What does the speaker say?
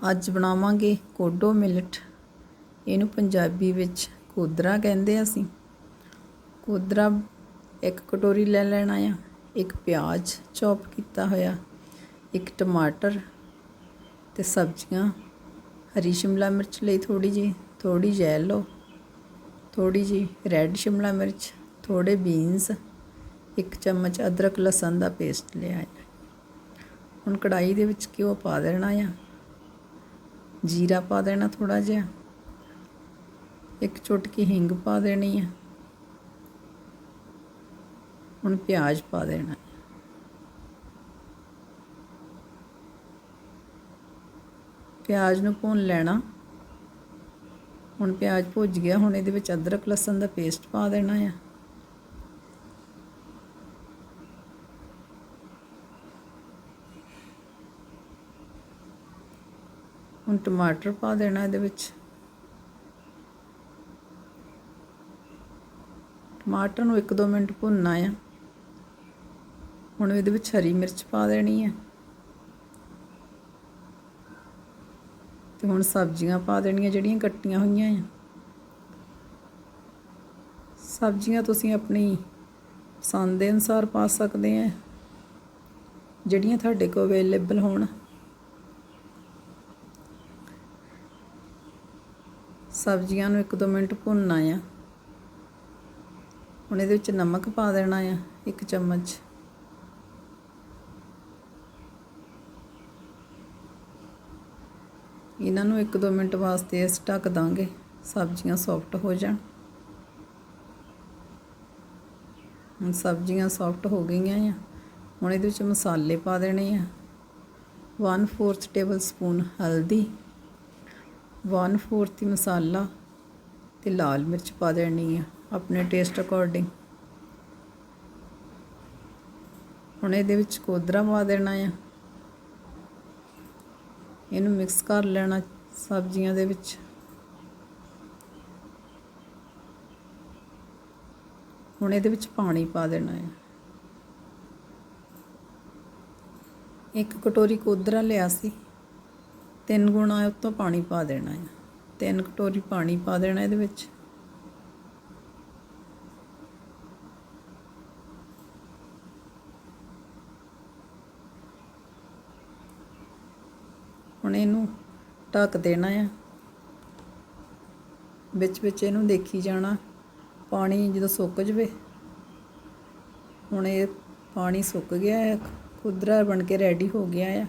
ਅੱਜ ਬਣਾਵਾਂਗੇ ਕੋਡੋ ਮਿਲਟ। ਇਹਨੂੰ ਪੰਜਾਬੀ ਵਿੱਚ ਕੋਦਰਾ ਕਹਿੰਦੇ ਅਸੀਂ। ਕੋਦਰਾ ਇੱਕ ਕਟੋਰੀ ਲੈ ਲੈਣਾ ਆ ਇੱਕ ਪਿਆਜ਼ ਚੌਪ ਕੀਤਾ ਹੋਇਆ, ਇੱਕ ਟਮਾਟਰ ਤੇ ਸਬਜ਼ੀਆਂ। ਹਰੀ ਸ਼ਿਮਲਾ ਮਿਰਚ ਲਈ ਥੋੜੀ ਜੀ ਥੋੜੀ ਯੈਲੋ ਥੋੜੀ ਜੀ ਰੈੱਡ ਸ਼ਿਮਲਾ ਮਿਰਚ ਥੋੜੇ ਬੀਨਸ ਇੱਕ ਚਮਚ ਅਦਰਕ ਲਸਣ ਦਾ ਪੇਸਟ ਲਿਆ ਹੈ। ਹੁਣ ਕੜਾਈ ਦੇ ਵਿੱਚ ਘਿਓ ਪਾ ਦੇਣਾ ਆ। ਜੀਰਾ ਪਾ ਦੇਣਾ ਥੋੜਾ ਜਿਹਾ। ਇੱਕ ਚੁਟਕੀ ਹਿੰਗ ਪਾ ਦੇਣੀ ਆ। ਹੁਣ ਪਿਆਜ਼ ਪਾ ਦੇਣਾ। ਪਿਆਜ਼ ਨੂੰ ਭੁੰਨ ਲੈਣਾ। ਹੁਣ ਪਿਆਜ਼ ਭੁੱਜ ਗਿਆ। ਹੁਣ ਇਹਦੇ ਵਿੱਚ ਅਦਰਕ, ਲਸਣ ਦਾ ਪੇਸਟ ਪਾ ਦੇਣਾ ਆ। ਹੁਣ ਟਮਾਟਰ ਪਾ ਦੇਣਾ ਇਹਦੇ ਵਿੱਚ। ਟਮਾਟਰ ਨੂੰ 1-2 ਮਿੰਟ ਭੁੰਨਣਾ ਆ। ਹੁਣ ਇਹਦੇ ਵਿੱਚ ਹਰੀ ਮਿਰਚ ਪਾ ਦੇਣੀ ਹੈ ਤੇ ਹੁਣ ਸਬਜ਼ੀਆਂ ਪਾ ਦੇਣੀਆਂ ਜਿਹੜੀਆਂ ਕੱਟੀਆਂ ਹੋਈਆਂ ਆ। ਸਬਜ਼ੀਆਂ ਤੁਸੀਂ ਆਪਣੀ ਪਸੰਦ ਦੇ ਅਨੁਸਾਰ ਪਾ ਸਕਦੇ ਆ। ਜਿਹੜੀਆਂ ਤੁਹਾਡੇ ਕੋਲ ਅਵੇਲੇਬਲ ਹੋਣ। ਸਬਜ਼ੀਆਂ ਨੂੰ 1-2 ਮਿੰਟ ਭੁੰਨਣਾ ਆ। ਹੁਣ ਇਹਦੇ ਵਿੱਚ ਨਮਕ ਪਾ ਦੇਣਾ ਆ, ਇੱਕ ਚਮਚ। ਇਹਨਾਂ ਨੂੰ 1-2 ਮਿੰਟ ਵਾਸਤੇ ਅਸੀਂ ਢੱਕ ਦਾਂਗੇ, ਸਬਜ਼ੀਆਂ ਸੌਫਟ ਹੋ ਜਾਣ। ਹੁਣ ਸਬਜ਼ੀਆਂ ਸੌਫਟ ਹੋ ਗਈਆਂ ਆ। ਹੁਣ ਇਹਦੇ ਵਿੱਚ ਮਸਾਲੇ ਪਾ ਦੇਣੇ ਆ। 1/4 ਟੇਬਲ ਸਪੂਨ ਹਲਦੀ। 1/4 ਮਸਾਲਾ ਤੇ ਲਾਲ ਮਿਰਚ ਪਾ ਦੇਣੀ ਆ, ਆਪਣੇ ਟੇਸਟ ਅਕੋਰਡਿੰਗ ਹੁਣ ਇਹਦੇ ਵਿੱਚ ਕੋਦਰਾ ਪਾ ਦੇਣਾ ਆ। ਇਹਨੂੰ ਮਿਕਸ ਕਰ ਲੈਣਾ ਸਬਜ਼ੀਆਂ ਦੇ ਵਿੱਚ। ਹੁਣ ਇਹਦੇ ਵਿੱਚ ਪਾਣੀ ਪਾ ਦੇਣਾ ਹੈ ਇੱਕ ਕਟੋਰੀ ਕੋਦਰਾ ਲਿਆ ਸੀ। ਤਿੰਨ ਗੁਣਾ ਉੱਤੋਂ ਪਾਣੀ ਪਾ ਦੇਣਾ ਹੈ। ਤਿੰਨ ਕਟੋਰੀ ਪਾਣੀ ਪਾ ਦੇਣਾ ਇਹਦੇ ਵਿੱਚ। ਹੁਣ ਇਹਨੂੰ ਢੱਕ ਦੇਣਾ ਆ ਵਿੱਚ ਵਿੱਚ ਇਹਨੂੰ ਦੇਖੀ ਜਾਣਾ, ਪਾਣੀ ਜਦੋਂ ਸੁੱਕ ਜਵੇ। ਹੁਣ ਇਹ ਪਾਣੀ ਸੁੱਕ ਗਿਆ ਹੈ, ਖੁਦਰਾ ਬਣ ਕੇ ਰੈਡੀ ਹੋ ਗਿਆ ਆ